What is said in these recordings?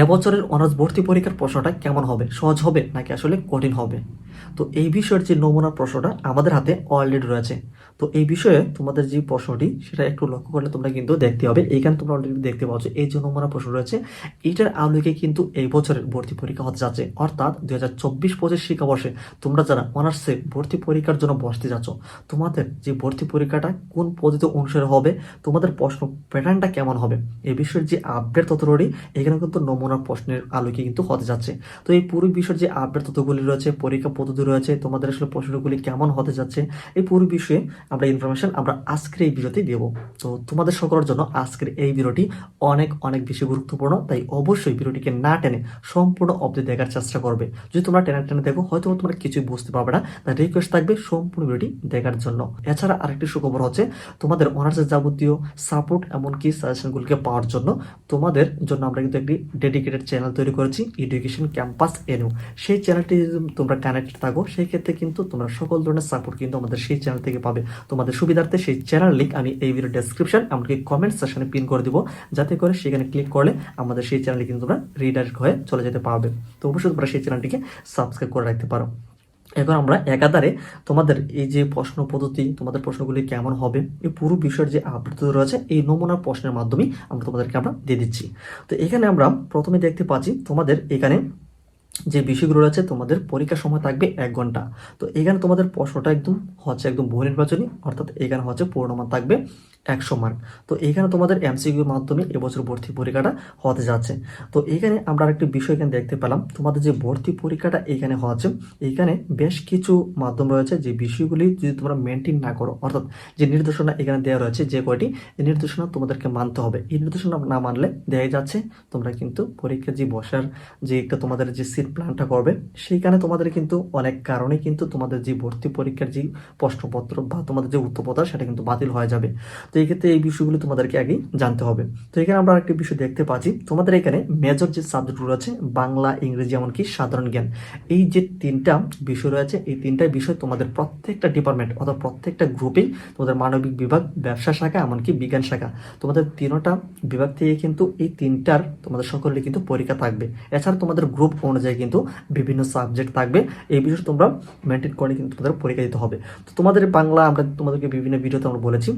এবছরের অনার্স ভর্তি পরীক্ষার প্রশ্নটা কেমন হবে? সহজ হবে নাকি আসলে কঠিন হবে? তো এই বিষয়ের যে নমুনা প্রশ্নটা আমাদের হাতে অলরেডি রয়েছে। তো এই বিষয়ে তোমাদের যে প্রশ্নটি, সেটা একটু লক্ষ্য করলে তোমরা কিন্তু দেখতে হবে এইখানে তোমরা অলরেডি দেখতে পাচ্ছ, এই যে নমুনা প্রশ্ন রয়েছে এইটার আলোকে কিন্তু এই বছরের ভর্তি পরীক্ষা হতে যাচ্ছে। অর্থাৎ দুই হাজার চব্বিশ পঁচিশ শিক্ষাবর্ষে তোমরা যারা অনার্সে ভর্তি পরীক্ষার জন্য বসতে যাচ্ছ, তোমাদের যে ভর্তি পরীক্ষাটা কোন পদ্ধতি অনুসারে হবে, তোমাদের প্রশ্ন প্যাটার্নটা কেমন হবে এই বিষয়ের যে আপডেট তথ্যটি, এখানে কিন্তু নমুনা প্রশ্নের আলোকে কিন্তু হতে যাচ্ছে। তো এই পুরো বিষয়ের যে আপডেট তথ্যগুলি রয়েছে, পরীক্ষা পদ্ধতি রয়েছে, তোমাদের আসলে প্রশ্নগুলি কেমন হতে যাচ্ছে, এই পুরো বিষয়ে আমরা ইনফরমেশন আমরা আজকের এই ভিডিওতে দেবো। তো তোমাদের সকলের জন্য আজকের এই ভিডিওটি অনেক অনেক বেশি গুরুত্বপূর্ণ, তাই অবশ্যই ভিডিওটিকে না টেনে সম্পূর্ণ অবধি দেখার চেষ্টা করবে। যদি তোমরা টেনে টেনে দেখো, হয়তো তোমরা কিছুই বুঝতে পারবে না, তাই রিকোয়েস্ট থাকবে সম্পূর্ণ ভিডিওটি দেখার জন্য। এছাড়া আরেকটি সুখবর হচ্ছে, তোমাদের অনার্সের যাবতীয় সাপোর্ট এমনকি সাজেশনগুলিকে পাওয়ার জন্য তোমাদের জন্য আমরা কিন্তু একটি ডেডিকেটেড চ্যানেল তৈরি করেছি এডুকেশন ক্যাম্পাস এনু সেই চ্যানেলটি যদি তোমরা কানেক্টেড থাকো, সেই ক্ষেত্রে কিন্তু তোমরা সকল ধরনের সাপোর্ট কিন্তু আমাদের সেই চ্যানেল থেকে পাবে। তোমাদের সুবিধার্থে সেই চ্যানেল লিঙ্ক আমি এই ভিডিও ডেসক্রিপশন এমনকি কমেন্ট সেকশনে পিন করে দিব, যাতে করে সেখানে ক্লিক করলে আমাদের সেই চ্যানেলে কিন্তু তোমরা রিডাইরেক্ট হয়ে চলে যেতে পারবে। তো অবশ্যই তোমরা সেই চ্যানেলটিকে সাবস্ক্রাইব করে রাখতে পারো। এখন আমরা একাধারে তোমাদের এই যে প্রশ্ন পদ্ধতি, তোমাদের প্রশ্নগুলি কেমন হবে, এই পুরো বিষয়ের যে আপডেট রয়েছে, এই নমুনা প্রশ্নের মাধ্যমেই আমরা তোমাদেরকে আমরা দিয়ে দিচ্ছি। তো এখানে আমরা প্রথমে দেখতে পাচ্ছি তোমাদের এখানে যে বিষয়গুলো রয়েছে, তোমাদের পরীক্ষার সময় থাকবে এক ঘণ্টা। তো এখানে তোমাদের প্রশ্নটা একদম হচ্ছে একদম বহু নির্বাচনী অর্থাৎ এখানে হচ্ছে পূর্ণমান থাকবে। একশো মার্ক তো এখানে তোমাদের এমসিকিউর মাধ্যমে এবছর ভর্তি পরীক্ষাটা হতে যাচ্ছে। তো এখানে আমরা আরেকটি বিষয় এখানে দেখতে পেলাম। তোমাদের যে ভর্তি পরীক্ষাটা এখানে হচ্ছে এখানে বেশ কিছু মাধ্যম রয়েছে যে বিষয়গুলি যদি তোমরা মেনটেন না করো, অর্থাৎ যে নির্দেশনা এখানে দেওয়া রয়েছে যে কয়টি নির্দেশনা তোমাদেরকে মানতে হবে। এই নির্দেশনা না মানলে দেখা যাচ্ছে তোমরা কিন্তু পরীক্ষা যে বসার যে একটা তোমাদের যে সিট প্ল্যানটা করবে, সেইখানে তোমাদের কিন্তু অনেক কারণে কিন্তু তোমাদের যে ভর্তি পরীক্ষার যে প্রশ্নপত্র বা তোমাদের যে উত্তরপত্র, সেটা কিন্তু বাতিল হয়ে যাবে। তো এই ক্ষেত্রে এই বিষয়গুলো তোমাদেরকে আগেই জানতে হবে। তো এখানে আমরা আরেকটি বিষয় দেখতে পাচ্ছি। তোমাদের এখানে মেজর যে সাবজেক্টগুলো রয়েছে বাংলা, ইংরেজি এমনকি সাধারণ জ্ঞান, এই যে তিনটা বিষয় রয়েছে, এই তিনটা বিষয় তোমাদের প্রত্যেকটা ডিপার্টমেন্ট অথবা প্রত্যেকটা গ্রুপেই তোমাদের মানবিক বিভাগ, ব্যবসা শাখা এমনকি বিজ্ঞান শাখা, তোমাদের তিনটা বিভাগ থেকে কিন্তু এই তিনটার তোমাদের সকলের কিন্তু পরীক্ষা থাকবে। এছাড়া তোমাদের গ্রুপ অনুযায়ী কিন্তু বিভিন্ন সাবজেক্ট থাকবে। এই বিষয়ে তোমরা মেনটেন করে কিন্তু তোমাদের পরীক্ষা দিতে হবে। তো তোমাদের বাংলা আমরা তোমাদেরকে বিভিন্ন ভিডিওতে আমরা বলেছি।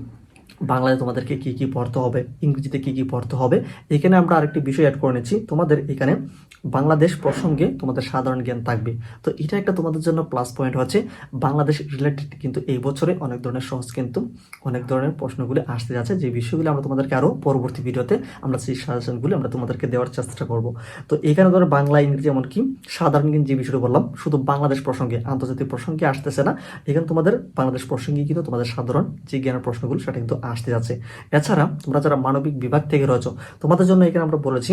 বাংলায় তোমাদেরকে কি কি পড়তে হবে, ইংরেজিতে কি কি পড়তে হবে, এখানে আমরা আরেকটি বিষয় অ্যাড করে নিচ্ছি। তোমাদের এখানে বাংলাদেশ প্রসঙ্গে তোমাদের সাধারণ জ্ঞান থাকবে। তো এটা একটা তোমাদের জন্য প্লাস পয়েন্ট হচ্ছে। বাংলাদেশ রিলেটেড কিন্তু এই বছরে অনেক ধরনের সহজ কিন্তু অনেক ধরনের প্রশ্নগুলি আসতে যাচ্ছে। যে বিষয়গুলি আমরা তোমাদেরকে আরও পরবর্তী ভিডিওতে আমরা সেই সাজেশনগুলি আমরা তোমাদেরকে দেওয়ার চেষ্টা করব। তো এখানে ধরো বাংলা, ইংরেজি এমনকি সাধারণ জ্ঞান যে বিষয়টা বললাম, শুধু বাংলাদেশ প্রসঙ্গে, আন্তর্জাতিক প্রসঙ্গে আসতেছে না। এখানে তোমাদের বাংলাদেশ প্রসঙ্গে কিন্তু তোমাদের সাধারণ যে জ্ঞানের প্রশ্নগুলো সেটা কিন্তু আসতে যাচ্ছে। এছাড়া তোমরা যারা মানবিক বিভাগ থেকে রয়েছ, তোমাদের জন্য এখানে আমরা বলেছি,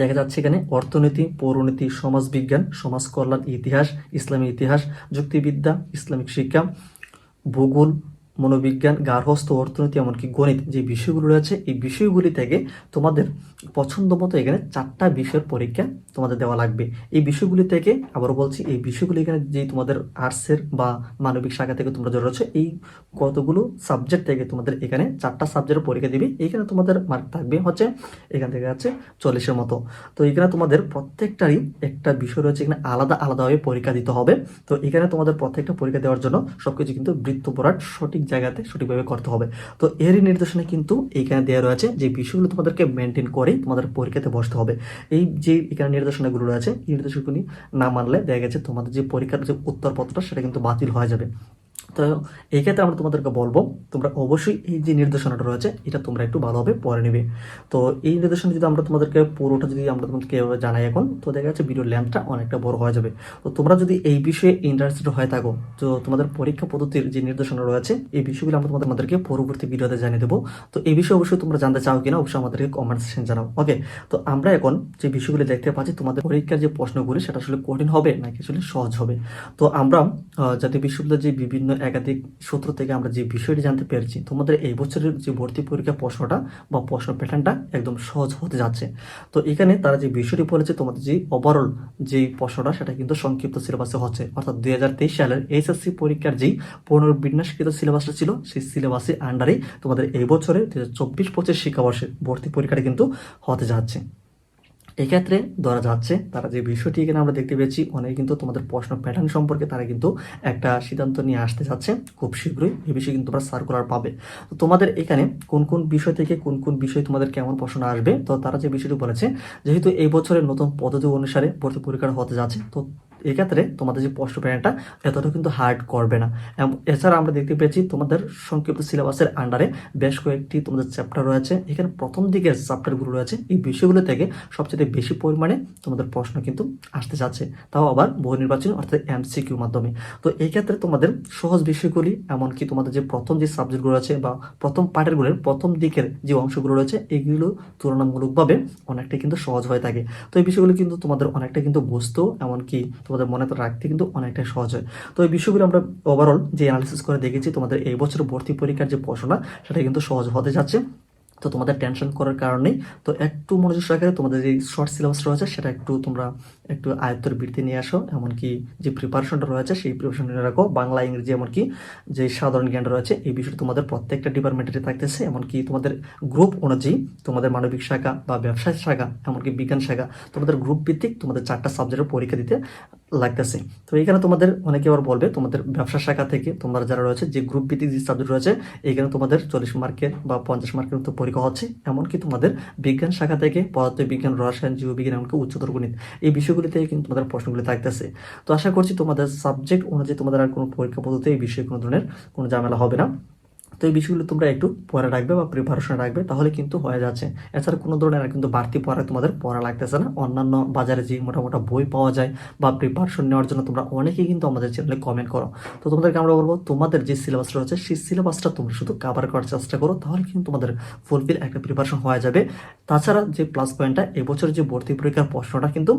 দেখা যাচ্ছে এখানে অর্থনীতি, পৌরনীতি, সমাজবিজ্ঞান সমাজ কল্যাণ ইতিহাস, ইসলামী ইতিহাস, যুক্তিবিদ্যা, ইসলামিক শিক্ষা, ভূগোল মনোবিজ্ঞান গার্হস্থ অর্থনীতি, এমনকি গণিত যে বিষয়গুলো রয়েছে, এই বিষয়গুলি থেকে তোমাদের পছন্দ মতো এখানে চারটা বিষয়ের পরীক্ষা তোমাদের দেওয়া লাগবে। এই বিষয়গুলি থেকে আবারও বলছি, এই বিষয়গুলি এখানে যে তোমাদের আর্টসের বা মানবিক শাখা থেকে তোমরা যারা রয়েছে, এই কতগুলো সাবজেক্ট থেকে তোমাদের এখানে চারটা সাবজেক্টের পরীক্ষা দিবে। এখানে তোমাদের মার্ক থাকবে হচ্ছে, এখান থেকে আছে চল্লিশের মতো। তো এখানে তোমাদের প্রত্যেকটারই একটা বিষয় রয়েছে, এখানে আলাদা আলাদাভাবে পরীক্ষা দিতে হবে। তো এখানে তোমাদের প্রত্যেকটা পরীক্ষা দেওয়ার জন্য সবকিছু কিন্তু বৃত্ত পড়ার সঠিক জায়গাতে সঠিকভাবে করতে হবে। তো এরই নির্দেশনা কিন্তু এইখানে দেওয়া রয়েছে যে বিষয়গুলো তোমাদেরকে মেনটেন করেই তোমাদের পরীক্ষাতে বসতে হবে। এই যে এখানে নির্দেশনাগুলো রয়েছে, এই নির্দেশনাগুলি না মানলে দেখা গেছে তোমাদের যে পরীক্ষার যে উত্তরপত্রটা সেটা কিন্তু বাতিল হয়ে যাবে। তো এই ক্ষেত্রে আমরা তোমাদেরকে বলব, তোমরা অবশ্যই এই যে নির্দেশনাটা রয়েছে, এটা তোমরা একটু ভালোভাবে পড়ে নেবে। তো এই নির্দেশনা যদি আমরা তোমাদেরকে পুরোটা যদি আমরা তোমাদেরকে জানাই এখন, তো দেখা যাচ্ছে ভিডিও ল্যাম্পটা অনেকটা বড় হয়ে যাবে। তো তোমরা যদি এই বিষয়ে ইন্টারেস্টেড হয়ে থাকো, তো তোমাদের পরীক্ষা পদ্ধতির যে নির্দেশনা রয়েছে, এই বিষয়গুলো আমরা তোমাদের আমাদেরকে পরবর্তী ভিডিওতে জানিয়ে দেবো। তো এই বিষয়ে অবশ্যই তোমরা জানতে চাও কিনা, অবশ্যই আমাদেরকে কমেন্ট সেকশন জানাও। ওকে তো আমরা এখন যে বিষয়গুলো দেখতে পাচ্ছি, তোমাদের পরীক্ষার যে প্রশ্নগুলি, সেটা আসলে কঠিন হবে নাকি আসলে সহজ হবে? তো আমরা জাতীয় বিশ্ববিদ্যালয়ের যে বিভিন্ন একাধিক সূত্র থেকে আমরা যে বিষয়টি জানতে পেরেছি, তোমাদের এই বছরের যে ভর্তি পরীক্ষা প্রশ্নটা বা প্রশ্ন প্যাটার্নটা একদম সহজ হতে যাচ্ছে। তো এখানে তারা যে বিষয়টি বলেছে, তোমাদের যে ওভারঅল যে প্রশ্নটা, সেটা কিন্তু সংক্ষিপ্ত সিলেবাসে হচ্ছে। অর্থাৎ দুই হাজার তেইশ সালের এইচএসসি পরীক্ষার যেই পুনর্বিন্যাসকৃত সিলেবাসটা ছিল, সেই সিলেবাসের আন্ডারেই তোমাদের এই বছরে দু হাজার চব্বিশ পঁচিশ শিক্ষাবর্ষের ভর্তি পরীক্ষাটা কিন্তু হতে যাচ্ছে। এক্ষেত্রে ধরা যাচ্ছে তারা যে বিষয়টি এখানে আমরা দেখতে পেয়েছি, অনেকে কিন্তু তোমাদের প্রশ্ন প্যাটার্ন সম্পর্কে তারা কিন্তু একটা সিদ্ধান্ত নিয়ে আসতে যাচ্ছে। খুব শীঘ্রই এ বিষয়ে কিন্তু তোমরা সার্কুলার পাবে। তো তোমাদের এখানে কোন কোন বিষয় থেকে কোন কোন বিষয় তোমাদের কেমন প্রশ্ন আসবে? তো তারা যে বিষয়টি বলেছে, যেহেতু এই বছরের নতুন পদ্ধতি অনুসারে ভর্তি পরীক্ষা হতে যাচ্ছে, তো এক্ষেত্রে তোমাদের যে প্রশ্ন প্যাটার্নটা এতটা কিন্তু হার্ড করবে না। এছাড়া আমরা দেখতে পেয়েছি তোমাদের সংক্ষিপ্ত সিলেবাসের আন্ডারে বেশ কয়েকটি তোমাদের চ্যাপ্টার রয়েছে। এখানে প্রথম দিকের চ্যাপ্টারগুলো রয়েছে। এই বিষয়গুলো থেকে সবচেয়ে বেশি পরিমাণে তোমাদের প্রশ্ন কিন্তু আসতে যাচ্ছে। তাও আবার বহু নির্বাচনী অর্থাৎ এমসিকিউ মাধ্যমে। তো এই ক্ষেত্রে তোমাদের সহজ বিষয়গুলি, এমনকি তোমাদের যে প্রথম যে সাবজেক্টগুলো আছে বা প্রথম পার্টেরগুলোর প্রথম দিকের যে অংশগুলো রয়েছে, এগুলো তুলনামূলকভাবে অনেকটাই কিন্তু সহজ হয়ে থাকে। তো এই বিষয়গুলো কিন্তু তোমাদের অনেকটা কিন্তু বুঝতেও, এমনকি তোমাদের মনে তো রাখতে কিন্তু অনেকটাই সহজ হয়। তো এই বিষয়গুলো আমরা ওভারঅল যে অ্যানালিসিস করে দেখেছি, তোমাদের এই বছর ভর্তি পরীক্ষার যে পড়াশোনা সেটা কিন্তু সহজ হতে যাচ্ছে। তো তোমাদের টেনশন করার কারণেই তো একটু মনোযোগ সহকারে তোমাদের যে শর্ট সিলেবাস রয়েছে সেটা একটু তোমরা একটু আয়ত্তর বৃত্তি নিয়ে আসো। এমনকি যে প্রিপারেশনটা রয়েছে সেই প্রিপারেশন নিয়ে রাখো। বাংলা, ইংরেজি এমনকি যে সাধারণ জ্ঞান রয়েছে এই বিষয়টা তোমাদের প্রত্যেকটা ডিপার্টমেন্টে থাকতেছে। এমনকি তোমাদের গ্রুপ অনুযায়ী তোমাদের মানবিক শাখা বা ব্যবসায় শাখা, এমনকি বিজ্ঞান শাখা, তোমাদের গ্রুপ ভিত্তিক তোমাদের চারটা সাবজেক্টের পরীক্ষা দিতে লাগতেছে। তো এখানে তোমাদের অনেকে আবার বলবে, তোমাদের ব্যবসা শাখা থেকে তোমরা যারা রয়েছে, যে গ্রুপ ভিত্তিক যে সাবজেক্ট রয়েছে এখানে তোমাদের চল্লিশ মার্কের বা পঞ্চাশ মার্কের মতো পরীক্ষা হচ্ছে, এমনকি তোমাদের বিজ্ঞান শাখা থেকে পদার্থ বিজ্ঞান, রসায়ন জীববিজ্ঞান এমনকি উচ্চতর গণিত, এই বিষয়গুলি থেকে কিন্তু তোমাদের প্রশ্নগুলি থাকতেছে। তো আশা করছি তোমাদের সাবজেক্ট অনুযায়ী তোমাদের আর কোনো পরীক্ষা পদ্ধতি, এই বিষয়ে কোনো ধরনের কোনো ঝামেলা হবে না। তো এই বিষয়গুলো তোমরা একটু পড়া রাখবে বা প্রিপারেশন রাখবে, তাহলে কিন্তু হয়ে যাচ্ছে। এছাড়া কোনো ধরনের কিন্তু বাড়তি পড়া তোমাদের পড়া লাগতেছে না। অন্যান্য বাজারে যে মোটামোটা বই পাওয়া যায় বা প্রিপারেশন নেওয়ার জন্য তোমরা অনেকেই কিন্তু আমাদের চ্যানেলে কমেন্ট করো। তো তোমাদেরকে আমরা বলব, তোমাদের যে সিলেবাস রয়েছে, সেই সিলেবাসটা তোমরা শুধু কাভার করার চেষ্টা করো, তাহলে কিন্তু তোমাদের ফুলফিল একটা প্রিপারেশন হয়ে যাবে। তাছাড়া যে প্লাস পয়েন্টটা এবছর যে ভর্তি পরীক্ষার প্রশ্নটা কিন্তু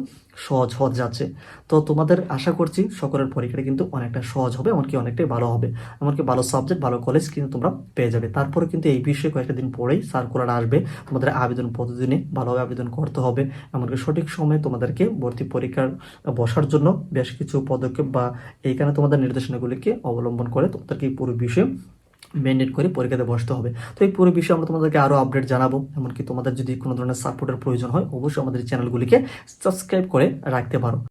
সহজ হয়ে যাচ্ছে। তো তোমাদের আশা করছি সকলের পরীক্ষাটা কিন্তু অনেকটা সহজ হবে, এমনকি অনেকটাই ভালো হবে। এমনকি ভালো সাবজেক্ট ভালো কলেজ কিন্তু তোমরা পেয়ে যাবে। তারপরে কিন্তু এই বিষয়ে কয়েকটা দিন পরেই সার্কুলার আসবে। তোমাদের আবেদন পদ্ধতি ভালোভাবে আবেদন করতে হবে। এমনকি সঠিক সময়ে তোমাদেরকে ভর্তি পরীক্ষার বসার জন্য বেশ কিছু পদক্ষেপ বা এইখানে তোমাদের নির্দেশনাগুলিকে অবলম্বন করে তোমাদেরকে এই পুরো বিষয়ে মেনটেন করে পরীক্ষাতে বসতে হবে। তো এই পুরো বিষয়ে আমরা তোমাদেরকে আরও আপডেট জানাব। এমনকি তোমাদের যদি কোনো ধরনের সাপোর্টের প্রয়োজন হয়, অবশ্যই আমাদের চ্যানেলগুলিকে সাবস্ক্রাইব করে রাখতে পারো।